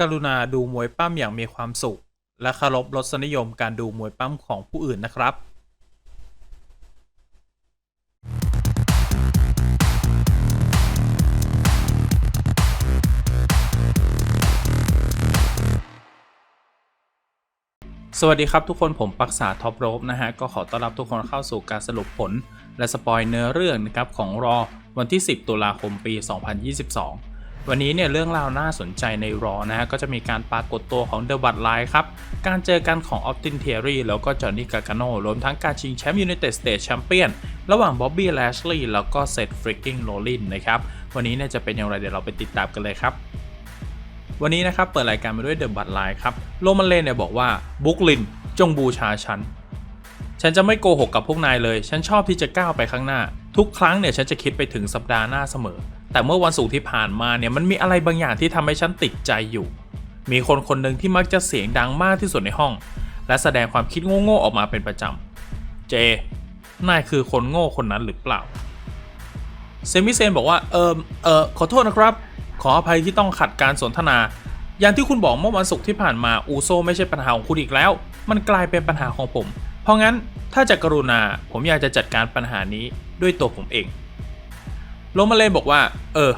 กรุณาดูมวยปั้มอย่างมีความสุข และเคารพรสนิยมการดูมวยปั้มของผู้อื่นนะครับสวัสดีครับทุกคนผมปักษาท็อปโรบนะฮะ ก็ขอต้อนรับทุกคนเข้าสู่การสรุปผล และสปอยเนื้อเรื่องนะครับของรอวันที่ 10 ตุลาคมปี 2022 วันนี้เนี่ยเรื่องราวน่าสนใจในรอนะฮะก็จะมีการปรากฏตัวของเดอะบัตไลน์ครับ การเจอกันของออ t ตินเทอรี่แล้วก็จอห์นนี่กา a าโนรวมทั้งการชิงแชมป์ยู n นเต็ดสเต e แชมเปี้ยนระหว่างบ๊อบบี้แลชลีย์แล้วก็เซธฟริกกิ้งโรลินนะครับวันนี้เนี่ยจะเป็นอย่างไรเดี๋ยวเราไปติดตามกันเลยครับวันนี้นะครับเปิดรายการมาด้วยเดอะบัตไลน์ครับโรมันเลนเนี่ยบอกว่าบุกลินจงบูชาฉัน ฉันจะไม่โกหกกับพวกนายเลย ฉันชอบที่จะก้าวไปข้างหน้า ทุกครั้งเนี่ยฉันจะคิดไปถึงสัปดาห์หน้าเสมอ แต่เมื่อวันศุกร์ที่ผ่านมาเนี่ยมันมีอะไรบางอย่างที่ทำให้ฉันติดใจอยู่ มีคนคนหนึ่งที่มักจะเสียงดังมากที่สุดในห้อง และแสดงความคิดโง่ๆออกมาเป็นประจำ เจ นายคือคนโง่คนนั้นหรือเปล่า เซมิเซนบอกว่า เออเออขอโทษนะครับ ขออภัยที่ต้องขัดการสนทนา อย่างที่คุณบอกเมื่อวันศุกร์ที่ผ่านมาอูโซไม่ใช่ปัญหาของคุณอีกแล้ว มันกลายเป็นปัญหาของผม เพราะงั้นถ้าจะกรุณาผมอยากจะจัดการปัญหานี้ด้วยตัวผมเอง โรมาเลนบอกว่า เออ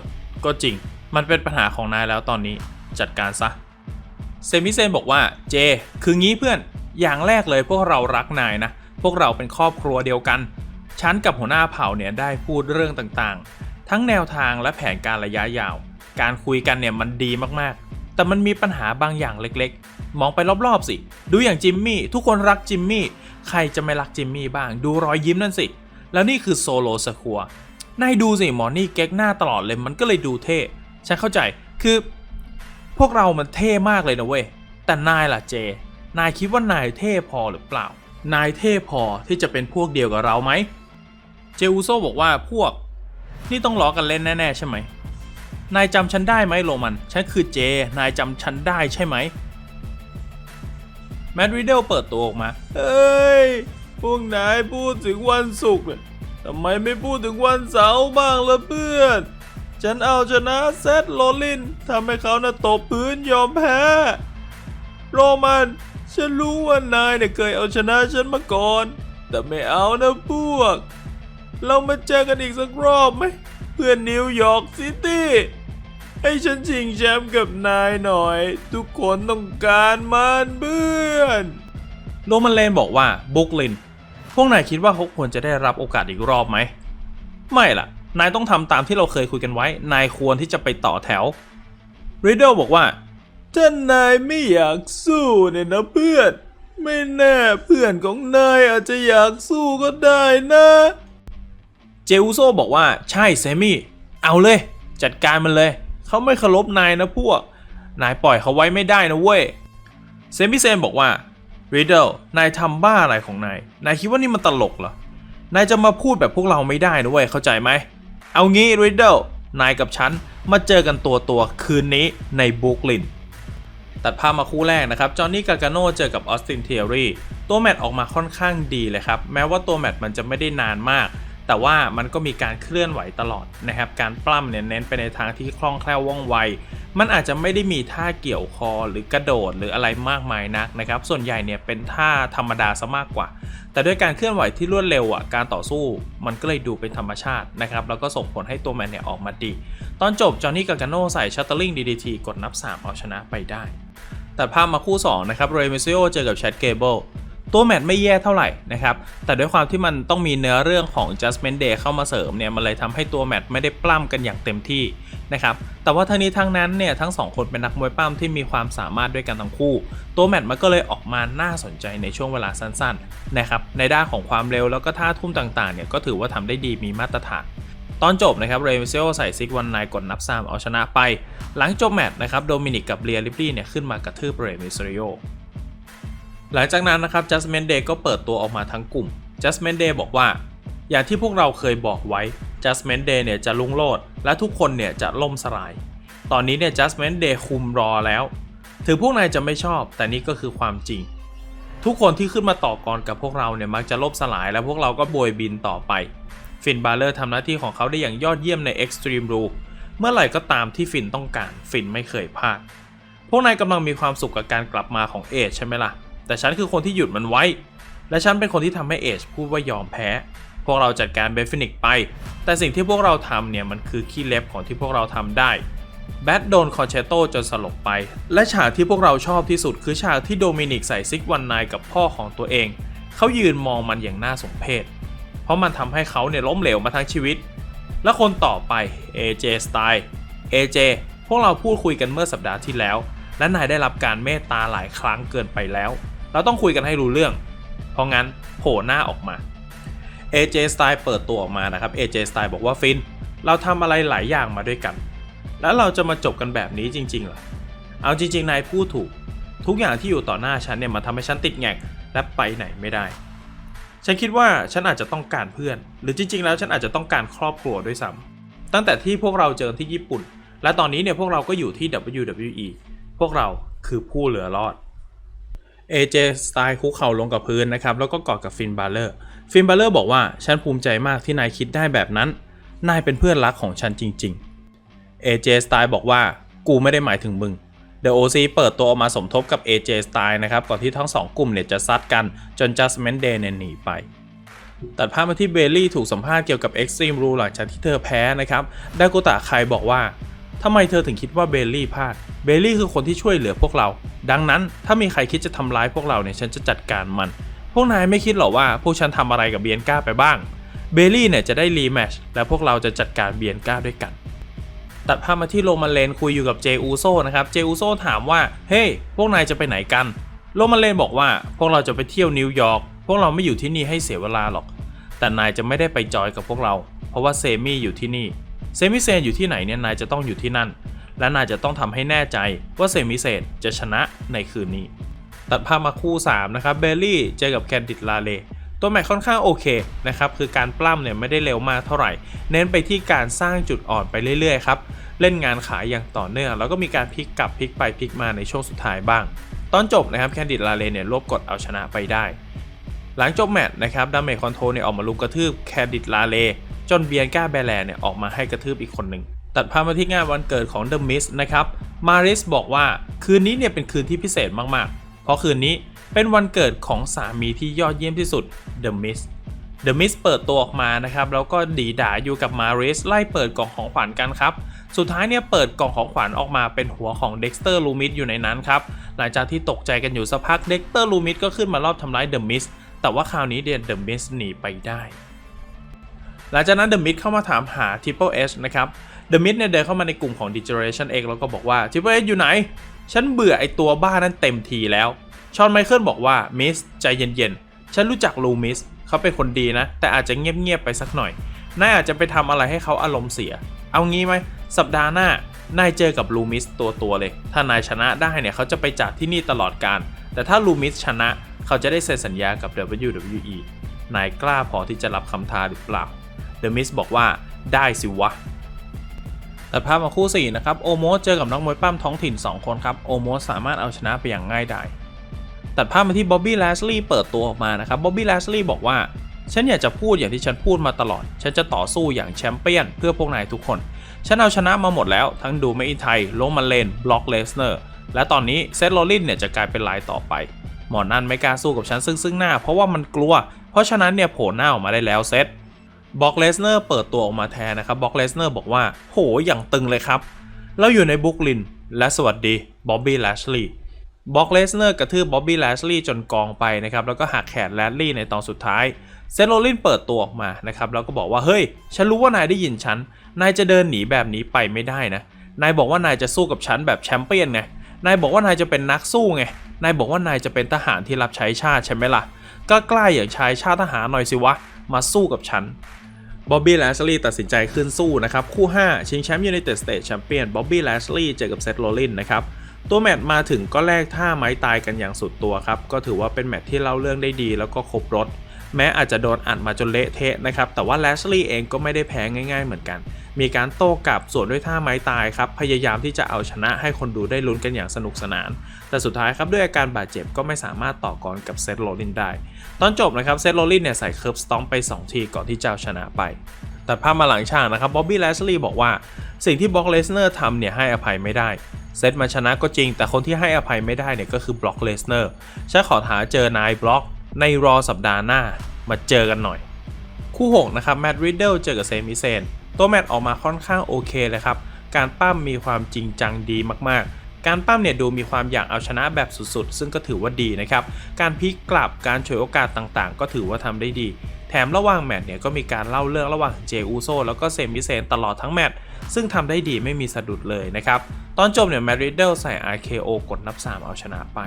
ก็จริง มันเป็นปัญหาของนายแล้วตอนนี้จัดการซะ เซมิเซนบอกว่าเจ คืองี้เพื่อน อย่างแรกเลยพวกเรารักนายนะ พวกเราเป็นครอบครัวเดียวกัน ฉันกับหัวหน้าเผ่าเนี่ยได้พูดเรื่องต่างๆ ทั้งแนวทางและแผนการระยะยาว การคุยกันเนี่ยมันดีมากๆ แต่มันมีปัญหาบางอย่างเล็กๆ มองไปรอบๆสิ ดูอย่างจิมมี่ ทุกคนรักจิมมี่ ใครจะไม่รักจิมมี่บ้าง ดูรอยยิ้มนั่นสิ แล้วนี่คือโซโลสคัว นายดูสิหมอนี่เก๊กหน้าตลอดเลยมันก็เลยดูเท่ฉันเข้าใจคือ พวกเรามันเท่มากเลยนะเว้ยแต่นายล่ะเจ นายคิดว่านายเท่พอหรือเปล่า นายเท่พอที่จะเป็นพวกเดียวกับเราไหมเจอูโซบอกว่าพวก นี่ต้องล้อกันเล่นแน่ ๆ ใช่ไหมนายจำฉันได้ไหมโรมัน ฉันคือเจ นายจำฉันได้ใช่ไหมแมดริเดลเปิดตัวออกมา เฮ้ย พวกนายพูดถึงวันศุกร์เนี่ย ทำไมไม่พูดถึงวันเสาร์บ้างล่ะเพื่อน ฉันเอาชนะเซธโรลินทำให้เขาน่ะตบพื้นยอมแพ้ โรมัน ฉันรู้ว่านายเนี่ยเคยเอาชนะฉันมาก่อน แต่ไม่เอานะพวก เรามาเจอกันอีกสักรอบไหม เพื่อนนิวยอร์กซิตี้ให้ฉันชิงแชมป์กับนายหน่อย ทุกคนต้องการมันเพื่อน โรมันเลนบอกว่าบุกลิน พวกนายคิดว่าเขาควรจะได้รับโอกาสอีกรอบไหม ไม่ล่ะ นายต้องทำตามที่เราเคยคุยกันไว้ นายควรที่จะไปต่อแถวริดเดิลบอกว่าถ้านายไม่อยากสู้เนี่ยนะเพื่อน ไม่แน่เพื่อนของนายอาจจะอยากสู้ก็ได้นะ เจอุโซบอกว่าใช่เซมี่ เอาเลย จัดการมันเลย เขาไม่เคารพนายนะพวก นายปล่อยเขาไว้ไม่ได้นะเว้ย เซมิเซนบอกว่า ริดเดิลนายทำบ้าอะไรของนาย นายคิดว่านี่มันตลกเหรอ นายจะมาพูดแบบพวกเราไม่ได้นะเว้ย เข้าใจไหม เอางี้ริดเดิลนายกับฉันมาเจอกันตัวตัวคืนนี้ในบรุกลิน ตัดภาพมาคู่แรกนะครับ จอห์นนี่กา a าโนเจอกับออสตินเทอรี่ตัวแมตช์ออกมาค่อนข้างดีเลยครับ แม้ว่าตัวแมตช์มันจะไม่ได้นานมาก แต่ว่ามันก็มีการเคลื่อนไหวตลอดนะครับ การปล้ำเนี่ยเน้นไปในทางที่คล่องแคล่วว่องไว มันอาจจะไม่ได้มีท่าเกี่ยวคอหรือกระโดดหรืออะไรมากมายนักนะครับ ส่วนใหญ่เนี่ยเป็นท่าธรรมดาซะมากกว่า แต่ด้วยการเคลื่อนไหวที่รวดเร็วอะการต่อสู้มันก็เลยดูเป็นธรรมชาตินะครับแล้วก็ส่งผลให้ตัวแมนเนี่ยออกมาดี ตอนจบจอห์นนี่กา a าโนใส่ชัตเตอร์ลิง DDT กดนับ 3 เอาชนะไปได้ตัดภาพมาคู่ 2 นะครับเรเมซิโอเจอกับแชทเกเบิล ตัวแมตช์ไม่แย่เท่าไหร่นะครับ แต่ด้วยความที่มันต้องมีเนื้อเรื่องของ Judgment Day เข้ามาเสริมเนี่ย มันเลยทำให้ตัวแมตช์ไม่ได้ปล้ำกันอย่างเต็มที่นะครับ แต่ว่าทั้งนี้ทั้งนั้นเนี่ยทั้ง 2 คนเป็นนักมวยปล้ำที่มีความสามารถด้วยกันทั้งคู่ ตัวแมตช์มันก็เลยออกมาน่าสนใจในช่วงเวลาสั้นๆนะครับ ในด้านของความเร็วแล้วก็ท่าทุ่มต่างๆเนี่ยก็ถือว่าทำได้ดีมีมาตรฐานตอนจบนะครับเรมิเซโอใส่ซิกวันไนกดนับ3เอาชนะไป หลังจบแมตช์นะครับโดมินิกกับเรียลิปลี่เนี่ยขึ้นมากระทืบเรมิเซโอ หลังจากนั้นนะครับจัส m มนเดย์ก็เปิดตัวออกมาทั้งกลุ่มจัส m มนเดย์บอกว่า อย่างที่พวกเราเคยบอกไว้จัส m มนเดย์เนี่ยจะลุ่งโลด และทุกคนเนี่ยจะล่มสลาย ตอนนี้เนี่ยจัส m มนเดย์คุมรอแล้ว ถึงพวกนายจะไม่ชอบ แต่นี่ก็คือความจริง ทุกคนที่ขึ้นมาต่อกรกับพวกเราเนี่ยมักจะล่มสลาย และพวกเราก็โบยบินต่อไปฟินบาเลอร์ทำหน้าที่ของเขาได้อย่างยอดเยี่ยมใน Extreme Rule เมื่อไหร่ก็ตามที่ฟินต้องการ ฟินไม่เคยพลาด พวกนายกำลังมีความสุขกับการกลับมาของเอจใช่ไหมล่ะ แต่ฉันคือคนที่หยุดมันไว้ และฉันเป็นคนที่ทำให้เอจพูดว่ายอมแพ้ พวกเราจัดการเบฟินิกไป แต่สิ่งที่พวกเราทำเนี่ยมันคือขี้เล็บของที่พวกเราทำได้แบทโดนคอนแชตโตจนสลบไป และฉากที่พวกเราชอบที่สุดคือฉากที่โดมินิกใส่ซิกวันนายกับพ่อของตัวเอง เขายืนมองมันอย่างน่าสมเพช เพราะมันทำให้เขาเนี่ยล้มเหลวมาทั้งชีวิต และคนต่อไป AJ Style AJ พวกเราพูดคุยกันเมื่อสัปดาห์ที่แล้ว และนายได้รับการเมตตาหลายครั้งเกินไปแล้ว เราต้องคุยกันให้รู้เรื่อง เพราะงั้นโผล่หน้าออกมา AJ Style เปิดตัวออกมานะครับ AJ Style บอกว่าฟิน เราทำอะไรหลายอย่างมาด้วยกัน แล้วเราจะมาจบกันแบบนี้จริงๆเหรอ เอาจริงๆนายพูดถูก ทุกอย่างที่อยู่ต่อหน้าฉันเนี่ยมาทำให้ฉันติดแงกและไปไหนไม่ได้ ฉันคิดว่าฉันอาจจะต้องการเพื่อน หรือจริง ๆ แล้วฉันอาจจะต้องการครอบครัวด้วยซ้ำตั้งแต่ที่พวกเราเจอที่ญี่ปุ่น และตอนนี้เนี่ยพวกเราก็อยู่ที่ WWE พวกเราคือผู้เหลือรอด AJ สไตล์คุกเข่าลงกับพื้นนะครับแล้วก็กอดกับฟินบาเลอร์ฟินบาเลอร์บอกว่าฉันภูมิใจมากที่นายคิดได้แบบนั้น นายเป็นเพื่อนรักของฉันจริงๆ AJ Style บอกว่ากูไม่ได้หมายถึงมึง The OC เปิดตัวออกมาสมทบกับ AJ Style นะครับก่อนที่ทั้งสองกลุ่มเนี่ยจะซัดกันจน Judgment Day เนี่ยหนีไป ตัดภาพมาที่เบลลี่ถูกสัมภาษณ์เกี่ยวกับ Extreme Rule หลังจากที่เธอแพ้นะครับดากุตะไคบอกว่า ทำไมเธอถึงคิดว่าเบลลี่พลาด เบลลี่คือคนที่ช่วยเหลือพวกเรา ดังนั้นถ้ามีใครคิดจะทำร้ายพวกเราเนี่ยฉันจะจัดการมัน พวกนายไม่คิดหรอว่าพวกฉันทำอะไรกับเบียนก้าไปบ้าง เบลลี่เนี่ยจะได้รีแมชและพวกเราจะจัดการเบียนก้าด้วยกัน ตัดภาพมาที่โรมันเลนคุยอยู่กับเจอูโซนะครับ เจอูโซถามว่า เฮ้ย พวกนายจะไปไหนกัน โรมันเลนบอกว่า พวกเราจะไปเที่ยวนิวยอร์ก พวกเราไม่อยู่ที่นี่ให้เสียเวลาหรอก แต่นายจะไม่ได้ไปจอยกับพวกเรา เพราะว่าเซมี่อยู่ที่นี่ เซมิเซนอยู่ที่ไหนเนี่ยนายจะต้องอยู่ที่นั่น และนายจะต้องทำให้แน่ใจว่าเซมิเซนจะชนะในคืนนี้ ตัดภาพมาคู่ 3 นะครับเบลลี่เจอกับแคนดิดลาเลตัวแมตช์ค่อนข้างโอเคนะครับ คือการปล้ำเนี่ยไม่ได้เร็วมากเท่าไหร่ เน้นไปที่การสร้างจุดอ่อนไปเรื่อยๆครับ เล่นงานขายอย่างต่อเนื่อง แล้วก็มีการพลิกกลับพลิกไปพลิกมาในช่วงสุดท้ายบ้าง ตอนจบนะครับแคนดิดลาเลเนี่ยรวบกดเอาชนะไปได้ หลังจบแมตช์นะครับดามเมจคอนโทรเนี่ยออกมาลุมกระทืบแคนดิดลาเล จนเบียนก้าแบแลเนี่ยออกมาให้กระทืบอีกคนหนึ่งตัดภาพมาที่งานวันเกิดของ The Mist นะครับ มาริสบอกว่าคืนนี้เนี่ยเป็นคืนที่พิเศษมากๆ เพราะคืนนี้เป็นวันเกิดของสามีที่ยอดเยี่ยมที่สุด The Mist The Mist เปิดตัวออกมานะครับ แล้วก็ดีด่าอยู่กับมาริสไล่เปิดกล่องของขวัญกันครับ สุดท้ายเนี่ยเปิดกล่องของขวัญออกมาเป็นหัวของ Dexter Lumis อยู่ในนั้นครับ หลังจากที่ตกใจกันอยู่สักพัก Dexter Lumis ก็ขึ้นมารอบทำร้าย The Mist แต่ว่าคราวนี้เดีย The Mist หนีไปได้ หลังจากนั้น The Mist เข้ามาถามหา Triple H นะครับ The Mist เนี่ยเดินเข้ามาในกลุ่มของ Degeneration X แล้วก็บอกว่า Triple H อยู่ไหน ฉันเบื่อไอตัวบ้านั้นเต็มทีแล้ว ชอนไมเคิลบอกว่ามิสใจเย็นๆ ฉันรู้จักลูมิสเขาเป็นคนดีนะ แต่อาจจะเงียบๆไปสักหน่อย นายอาจจะไปทำอะไรให้เขาอารมณ์เสีย เอางี้ไหม สัปดาห์หน้า นายเจอกับลูมิสตัวตัวเลย ถ้านายชนะได้เนี่ยเขาจะไปจากที่นี่ตลอดการ แต่ถ้าลูมิสชนะ เขาจะได้เซ็นสัญญากับ WWE นายกล้าพอที่จะรับคำท้าหรือเปล่า เดอะมิสบอกว่าได้สิวะตัดภาพมาคู่4นะครับโอโมสเจอกับนักมวยปั้มท้องถิ่น 2 คนครับโอโมสสามารถเอาชนะไปอย่างง่ายดายตัดภาพมาที่บ๊อบบี้แลสลีย์เปิดตัวออกมานะครับบ๊อบบี้แลสลีย์บอกว่า ฉันอยากจะพูดอย่างที่ฉันพูดมาตลอด ฉันจะต่อสู้อย่างแชมเปี้ยนเพื่อพวกนายทุกคน ฉันเอาชนะมาหมดแล้ว ทั้งดูไม่อินไทยโลมาเลนบล็อกเลสเนอร์และตอนนี้เซธโรลลินเนี่ยจะกลายเป็นลายต่อไปหมอนั่นไม่กล้าสู้กับฉันซึ่งซึ่งหน้า เพราะว่ามันกลัว เพราะฉะนั้นเนี่ยโผล่หน้าออกมาได้แล้วเซธ บ็อกเลสเนอร์เปิดตัวออกมาแทนนะครับบ็อกเลสเนอร์บอกว่า โหอย่างตึงเลยครับ เราอยู่ในบุกลิน และสวัสดีบ๊อบบี้แลชลีย์บ็อกเลสเนอร์กระทืบบ๊อบบี้แลชลีย์จนกองไปนะครับแล้วก็หักแขนแลชลีย์ในตอนสุดท้ายเซนโรลินเปิดตัวออกมานะครับแล้วก็บอกว่าเฮ้ย ฉันรู้ว่านายได้ยินฉัน นายจะเดินหนีแบบนี้ไปไม่ได้นะ นายบอกว่านายจะสู้กับฉันแบบแชมเปี้ยนไง นายบอกว่านายจะเป็นนักสู้ไง นายบอกว่านายจะเป็นทหารที่รับใช้ชาติใช่ไหมล่ะ ก็กล้าอย่างชายชาติทหารหน่อยสิวะ มาสู้กับฉัน บ๊อบบี้แลชลีย์ตัดสินใจขึ้นสู้นะครับ คู่ 5 ชิงแชมป์ยูไนเต็ดสเตทแชมเปี้ยนบ๊อบบี้แลชลีย์เจอกับเซธโรลลินนะครับ ตัวแมตช์มาถึงก็แลกท่าไม้ตายกันอย่างสุดตัวครับ ก็ถือว่าเป็นแมตช์ที่เล่าเรื่องได้ดีแล้วก็ครบรถ แม้อาจจะโดนอัดมาจนเละเทะนะครับ แต่ว่าแลชลีย์เองก็ไม่ได้แพ้ง่ายๆเหมือนกัน มีการโต้กลับสวนด้วยท่าไม้ตายครับ พยายามที่จะเอาชนะให้คนดูได้ลุ้นกันอย่างสนุกสนาน แต่สุดท้ายครับด้วยอาการบาดเจ็บก็ไม่สามารถต่อกรกับเซธโรลินได้ ตอนจบนะครับเซธโรลินเนี่ยใส่เคิร์ฟสตอมไป 2 ทีก่อนที่จะเอาชนะไปแตัดภาพมาหลังฉากนะครับบ๊อบบี้แลสลีย์บอกว่า สิ่งที่บล็อกเลสเนอร์ทำเนี่ยให้อภัยไม่ได้ เซตมาชนะก็จริง แต่คนที่ให้อภัยไม่ได้เนี่ยก็คือบล็อกเลสเนอร์ฉันขอท้าเจอนายบล็อก ในรอสัปดาห์หน้ามาเจอกันหน่อย คู่ 6 นะครับแมดริดเดิลเจอกับเซมิเซนตัวแมตออกมาค่อนข้างโอเคเลยครับ การปั้มมีความจริงจังดีมากๆ การปั้มเนี่ยดูมีความอยากเอาชนะแบบสุดๆ ซึ่งก็ถือว่าดีนะครับ การพลิกกลับการฉวยโอกาสต่างๆ ก็ถือว่าทำได้ดี แถมระหว่างแมตช์เนี่ยก็มีการเล่าเรื่องระหว่างเจอูโซแล้วก็เซมิเซนตลอดทั้งแมตช์ซึ่งทำได้ดีไม่มีสะดุดเลยนะครับ ตอนจบเนี่ยแมดริดเดิลใส่ RKO กดนับ 3 เอาชนะไป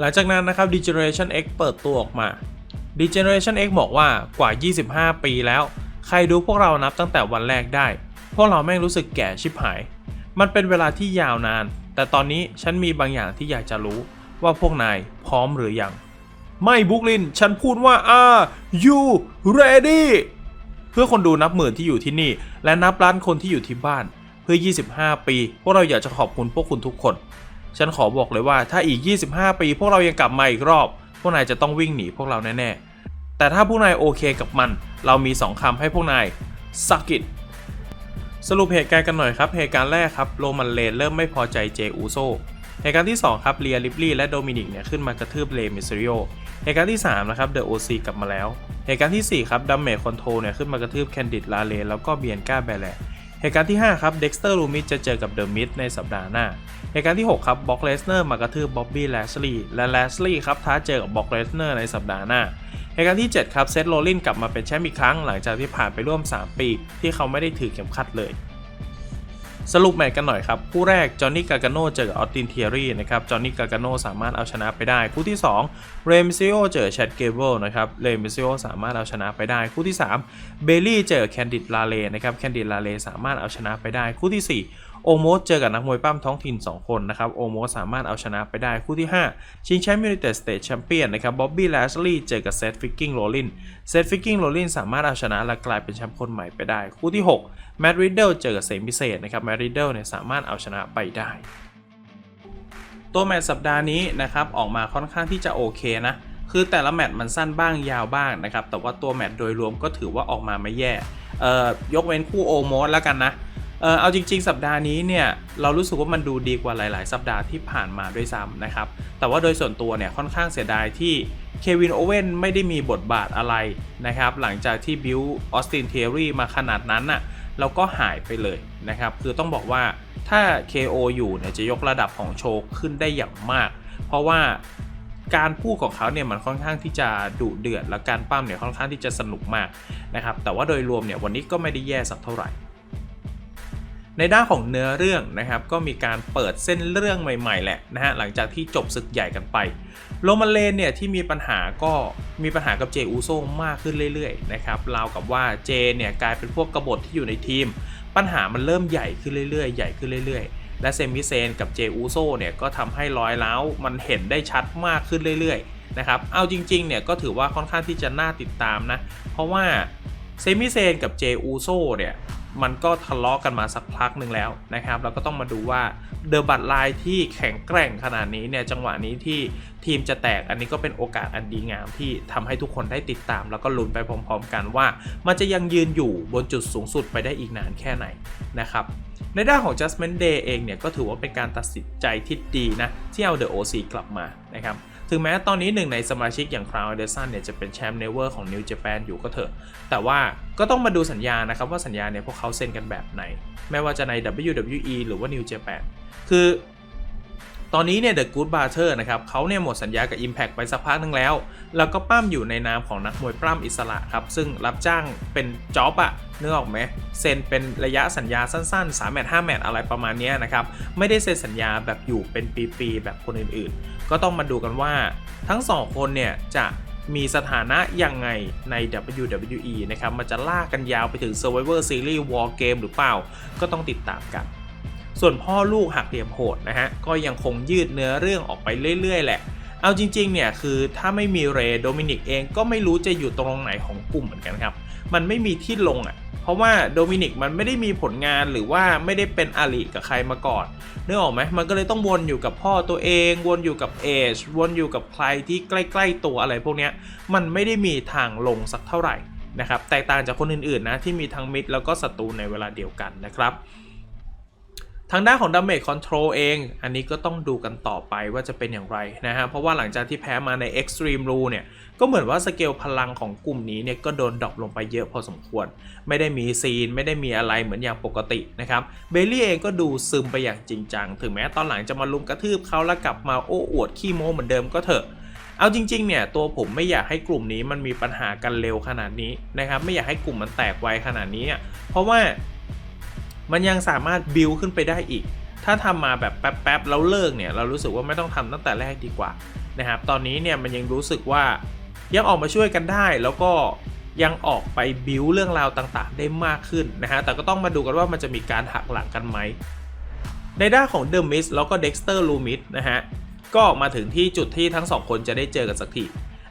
หลังจากนั้นนะครับ Degeneration X เปิดตัวออกมา Degeneration X บอกว่ากว่า 25 ปีแล้ว ใครดูพวกเรานับตั้งแต่วันแรกได้ พวกเราแม่งรู้สึกแก่ชิบหาย มันเป็นเวลาที่ยาวนาน แต่ตอนนี้ฉันมีบางอย่างที่อยากจะรู้ว่าพวกนายพร้อมหรือยัง ไม่บุกลิน ฉันพูดว่า are you ready เพื่อคนดูนับหมื่นที่อยู่ที่นี่ และนับล้านคนที่อยู่ที่บ้าน เพื่อ 25 ปี พวกเราอยากจะขอบคุณพวกคุณทุกคน ฉันขอบอกเลยว่าถ้าอีก 25 ปี พวกเรายังกลับมาอีกรอบ พวกนายจะต้องวิ่งหนีพวกเราแน่ๆ แต่ถ้าพวกนายโอเคกับมัน เรามี 2คำให้พวกนาย suck it สรุปเหตุการณ์กันหน่อยครับ เหตุการณ์แรกครับโรมันเลนเริ่มไม่พอใจเจอูโซเหตุการณ์ที่ 2 ครับเรียลิปลี่และโดมินิกเนี่ยขึ้นมากระทืบเลมิสริโอเหตุการณ์ที่ 3 นะครับเดอะโอซีกลับมาแล้ว เหตุการณ์ทีสี่ 4 ครับดัมเมจคอนโทรเนี่ยขึ้นมากระทืบแคนดิดลาเลนแล้วก็เบียนก้าแบแล เหตุการณ์ที่ 5 ครับเด็กสเตอร์ลูมิจะเจอกับเดอะมิดในสัปดาห์หน้า เหตุการณ์ที่ 6 ครับบ็อกเลสเนอร์มากระทืบบ็อบบี้แลชลีย์และแลชลีย์ครับท้าเจอกับบ็อกเลสเนอร์ในสัปดาห์หน้า เหตุการณ์ที่ 7 ครับเซธโรลลินกลับมาเป็นแชมป์อีกครั้งหลังจากที่ผ่านไปร่วม 3 ปี ที่เขาไม่ได้ถือเข็มขัดเลย สรุปแมตช์กันหน่อยครับคู่แรกจอห์นนี่กากาโนเจอกับออตตินเทียรีนะครับจอห์นนี่กากาโนสามารถเอาชนะไปได้คู่ที่2เรมิซิโอเจอแชดเกเบิลนะครับเรมิซิโอสามารถเอาชนะไปได้คู่ที่3เบลลี่เจอแคนดิดลาเลนะครับแคนดิดลาเลสามารถเอาชนะไปได้คู่ที่ 4 โอโมสเจอกับนักมวยปั้มท้องถิ่น 2 คนนะครับโอโมสสามารถเอาชนะไปได้คู่ที่ 5 ชิงแชมป์ยูไนเต็ดสเตทแชมเปี้ยนนะครับบ๊อบบี้แลชลีย์เจอกับเซธฟิกกิ้งโรลินเซธฟิกกิ้งโรลินสามารถเอาชนะและกลายเป็นแชมป์คนใหม่ไปได้ คู่ที่6แมดริดเดิลเจอกับเซมิเซนนะครับแมดริดเดิลเนี่ยสามารถเอาชนะไปได้ตัวแมตช์สัปดาห์นี้นะครับออกมาค่อนข้างที่จะโอเคนะคือแต่ละแมตช์มันสั้นบ้างยาวบ้างนะครับแต่ว่าตัวแมตช์โดยรวมก็ถือว่าออกมาไม่แย่เอ่อยกเว้นคู่โอโมสแล้วกันนะ เออเอาจริง ๆ สัปดาห์นี้เนี่ยเรารู้สึกว่ามันดูดีกว่าหลาย ๆ สัปดาห์ที่ผ่านมาด้วยซ้ำนะครับ แต่ว่าโดยส่วนตัวเนี่ยค่อนข้างเสียดายที่เควินโอเว่นไม่ได้มีบทบาทอะไรนะครับ หลังจากที่บิวออสตินเทอรี่มาขนาดนั้นน่ะแล้วก็หายไปเลยนะครับ คือต้องบอกว่าถ้า KO อยู่เนี่ยจะยกระดับของโชว์ขึ้นได้อย่างมาก เพราะว่าการพูดของเขาเนี่ยมันค่อนข้างที่จะดุเดือดและการปั้มเนี่ยค่อนข้างที่จะสนุกมากนะครับ แต่ว่าโดยรวมเนี่ยวันนี้ก็ไม่ได้แย่สักเท่าไหร่ ในด้านของเนื้อเรื่องนะครับก็มีการเปิดเส้นเรื่องใหม่ ๆ แหละนะฮะหลังจากที่จบศึกใหญ่กันไป โรมันเลนเนี่ยที่มีปัญหาก็มีปัญหากับเจอูโซมากขึ้นเรื่อยๆนะครับราวกับว่าเจเนี่ยกลายเป็นพวกกบฏที่อยู่ในทีม ปัญหามันเริ่มใหญ่ขึ้นเรื่อยๆ ใหญ่ขึ้นเรื่อยๆ และเซมิเซนกับเจอูโซเนี่ยก็ทำให้ร้อยล้าวมันเห็นได้ชัดมากขึ้นเรื่อยๆนะครับเอาจริงๆเนี่ยก็ถือว่าค่อนข้างที่จะน่าติดตามนะเพราะว่าเซมิเซนกับเจอูโซเนี่ย มันก็ทะเลาะกันมาสักพักหนึ่งแล้วนะครับเราก็ต้องมาดูว่าเดอะบัตไลน์ที่แข็งแกร่งขนาดนี้เนี่ยจังหวะนี้ที่ทีมจะแตกอันนี้ก็เป็นโอกาสอันดีงามที่ทำให้ทุกคนได้ติดตาม แล้วก็ลุ้นไปพร้อมๆ กันว่า มันจะยังยืนอยู่บนจุดสูงสุดไปได้อีกนานแค่ไหนนะครับในด้านของ Judgment Day เองเนี่ยก็ถือว่าเป็นการตัดสินใจที่ดีนะที่เอา The OC กลับมานะครับถึงแม้ตอนนี้หนึ่งในสมาชิกอย่างคราวเดอร์ซันเนี่ยจะเป็นแชมป์เนเวอร์ของ New Japan อยู่ก็เถอะ แต่ว่า ก็ต้องมาดูสัญญานะครับว่าสัญญาเนี่ยพวกเขาเซ็นกันแบบไหน ไม่ว่าจะใน WWE หรือว่า New Japan คือตอนนี้เนี่ย The Good Barter นะครับเขาเนี่ยหมดสัญญากับ Impact ไปสักพักหนึงแล้ว แล้วก็ปั้มอยู่ในนามของนักมวยปล้ำอิสระครับ ซึ่งรับจ้างเป็นจ็อบอะนึกออกไหมเซ็นเป็นระยะสัญญาสั้นๆ 3 แมตช์5แมตช์อะไรประมาณนี้นะครับ ไม่ได้เซ็นสัญญาแบบอยู่เป็นปี ๆ แบบคนอื่นๆ ก็ต้องมาดูกันว่าทั้งสองคนเนี่ยจะ มีสถานะยังไงใน WWE นะครับ มันจะลากกันยาวไปถึง Survivor Series War Game หรือเปล่า ก็ต้องติดตามกัน ส่วนพ่อลูกหักเหลี่ยมโหดนะฮะ ก็ยังคงยืดเนื้อเรื่องออกไปเรื่อยๆ แหละ เอาจริงๆเนี่ยคือถ้าไม่มีเรย์โดมินิกเองก็ไม่รู้จะอยู่ตรงไหนของกลุ่มเหมือนกันครับ มันไม่มีที่ลงอะ เพราะว่าโดมินิกมันไม่ได้มีผลงานหรือว่าไม่ได้เป็นอาลีกับใครมาก่อนนึกออกไหมมันก็เลยต้องวนอยู่กับพ่อตัวเอง วนอยู่กับเอชวนอยู่กับใครที่ใกล้ ๆ ตัวอะไรพวกเนี้ยมันไม่ได้มีทางลงสักเท่าไหร่นะครับแตกต่างจากคนอื่นๆนะที่มีทั้งมิดแล้วก็ศัตรูในเวลาเดียวกันนะครับ ทางด้านของ Damage Control เอง อันนี้ก็ต้องดูกันต่อไปว่าจะเป็นอย่างไรนะฮะ เพราะว่าหลังจากที่แพ้มาใน Extreme Rule เนี่ย ก็เหมือนว่าสเกลพลังของกลุ่มนี้เนี่ย ก็โดนดรอปลงไปเยอะพอสมควร ไม่ได้มีซีน ไม่ได้มีอะไรเหมือนอย่างปกตินะครับ เบลลี่เองก็ดูซึมไปอย่างจริงจัง ถึงแม้ตอนหลังจะมาลุมกระทืบเขาแล้วกลับมาโอ้อวดขี้โม้เหมือนเดิมก็เถอะเอาจริงๆ เนี่ยตัวผมไม่อยากให้กลุ่มนี้มันมีปัญหากันเร็วขนาดนี้นะครับ ไม่อยากให้กลุ่มมันแตกไวขนาดนี้ เพราะว่า มันยังสามารถบิวขึ้นไปได้อีก ถ้าทำมาแบบแป๊บๆแล้วเลิกเนี่ยเรารู้สึกว่าไม่ต้องทำตั้งแต่แรกดีกว่านะครับตอนนี้เนี่ยมันยังรู้สึกว่ายังออกมาช่วยกันได้แล้วก็ยังออกไปบิวเรื่องราวต่างๆ ได้มากขึ้นนะฮะแต่ก็ต้องมาดูกันว่ามันจะมีการหักหลังกันไหมในด้านของเด e m มิสแล้วก็เด็กสเตอร์ลูมิสนะฮะก็มาถึงที่จุดที่ทั้งสองคนจะได้เจอกันสักที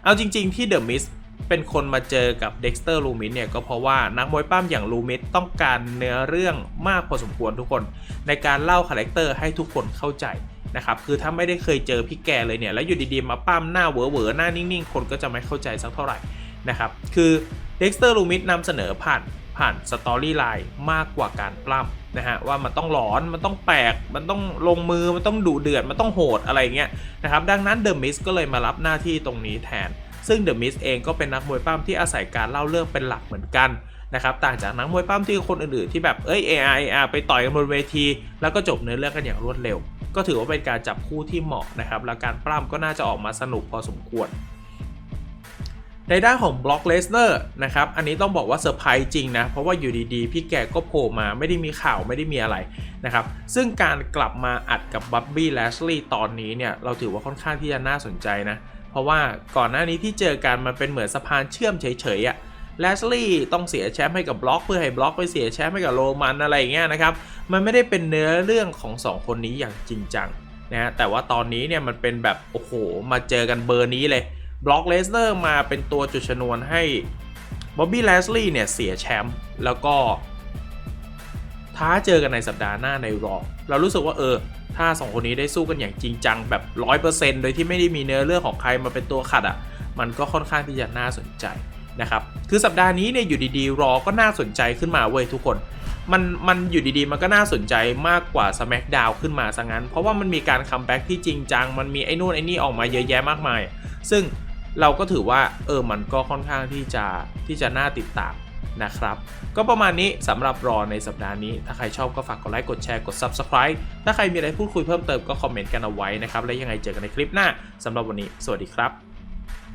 เอาจริง ๆที่เดอะมิส เป็นคนมาเจอกับเด็กสเตอร์ลูมิสเนี่ยก็เพราะว่านักมวยปั้มอย่างลูมิสต้องการเนื้อเรื่องมากพอสมควรทุกคน ในการเล่าคาแรคเตอร์ให้ทุกคนเข้าใจนะครับคือถ้าไม่ได้เคยเจอพี่แกเลยเนี่ยแล้วอยู่ดีๆมาปั้มหน้าเวอๆหน้านิ่งๆ คนก็จะไม่เข้าใจสักเท่าไหร่นะครับคือเด็กสเตอร์ลูมิสนำเสนอผ่านผ่านสตอรี่ไลน์มากกว่าการปล้ำนะฮะว่ามันต้องหลอนมันต้องแปลกมันต้องลงมือมันต้องดุเดือดมันต้องโหดอะไรเงี้ยนะครับดังนั้นเดอะมิสก็เลยมารับหน้าที่ตรงนี้แทน ซึ่งเดอะมิสเองก็เป็นนักมวยปั้มที่อาศัยการเล่าเรื่องเป็นหลักเหมือนกันนะครับต่างจากนักมวยปั้มที่คนอื่นๆที่แบบเอ้ย AI อะไปต่อยกันบนเวที แล้วก็จบเนื้อเรื่องกันอย่างรวดเร็ว ก็ถือว่าเป็นการจับคู่ที่เหมาะนะครับและการปล้ำก็น่าจะออกมาสนุกพอสมควร ในด้านของบล็อกเลสเนอร์นะครับอันนี้ต้องบอกว่าเซอร์ไพรส์จริงนะ เพราะว่าอยู่ดีๆ พี่แกก็โผล่มาไม่ได้มีข่าวไม่ได้มีอะไรนะครับซึ่งการกลับมาอัดกับบับบี้แลชลีย์ตอนนี้เนี่ยเราถือว่าค่อนข้างที่จะน่าสนใจนะเราะว่าก่อนหน้านี้ที่เจอกันมันเป็นเหมือนสะพานเชื่อมเฉยๆอะแลชลีย์ต้องเสียแชมป์ให้กับบล็อกเพื่อให้บล็อกไปเสียแชมป์ให้กับโรมันอะไรอย่างเงี้ยนะครับ มันไม่ได้เป็นเนื้อเรื่องของสองคนนี้อย่างจริงจังนะฮะแต่ว่าตอนนี้เนี่ยมันเป็นแบบโอ้โหมาเจอกันเบอร์นี้เลยบล็อกเลสเนอร์มาเป็นตัวจุดชนวนให้บ๊อบบี้แลสลีย์เนี่ยเสียแชมป์แล้วก็ท้าเจอกันในสัปดาห์หน้าในรอเรารู้สึกว่าเออ ถ้าสองคนนี้ได้สู้กันอย่างจริงจังแบบ 100%โดยที่ไม่ได้มีเนื้อเรื่องของใครมาเป็นตัวขัดอะ่ะมันก็ค่อนข้างที่จะน่าสนใจนะครับคือสัปดาห์นี้เนี่ยอยู่ดีๆรอก็น่าสนใจขึ้นมาเว้ยทุกคนมันมันอยู่ดีๆ มันก็น่าสนใจมากกว่า SmackDown ขึ้นมาซะงั้น เพราะว่ามันมีการคัมแบ็กที่จริงจัง มันมีไอ้นู่นไอ้นี่ออกมาเยอะแยะมากมาย ซึ่งเราก็ถือว่าเออมันก็ค่อนข้างที่จะที่จะน่าติดตาม นะครับ ก็ประมาณนี้สำหรับรอในสัปดาห์นี้ ถ้าใครชอบก็ฝากกดไลค์กดแชร์กด Subscribe ถ้าใครมีอะไรพูดคุยเพิ่มเติมก็คอมเมนต์กันเอาไว้นะครับ และยังไงเจอกันในคลิปหน้าสำหรับวันนี้ สวัสดีครับ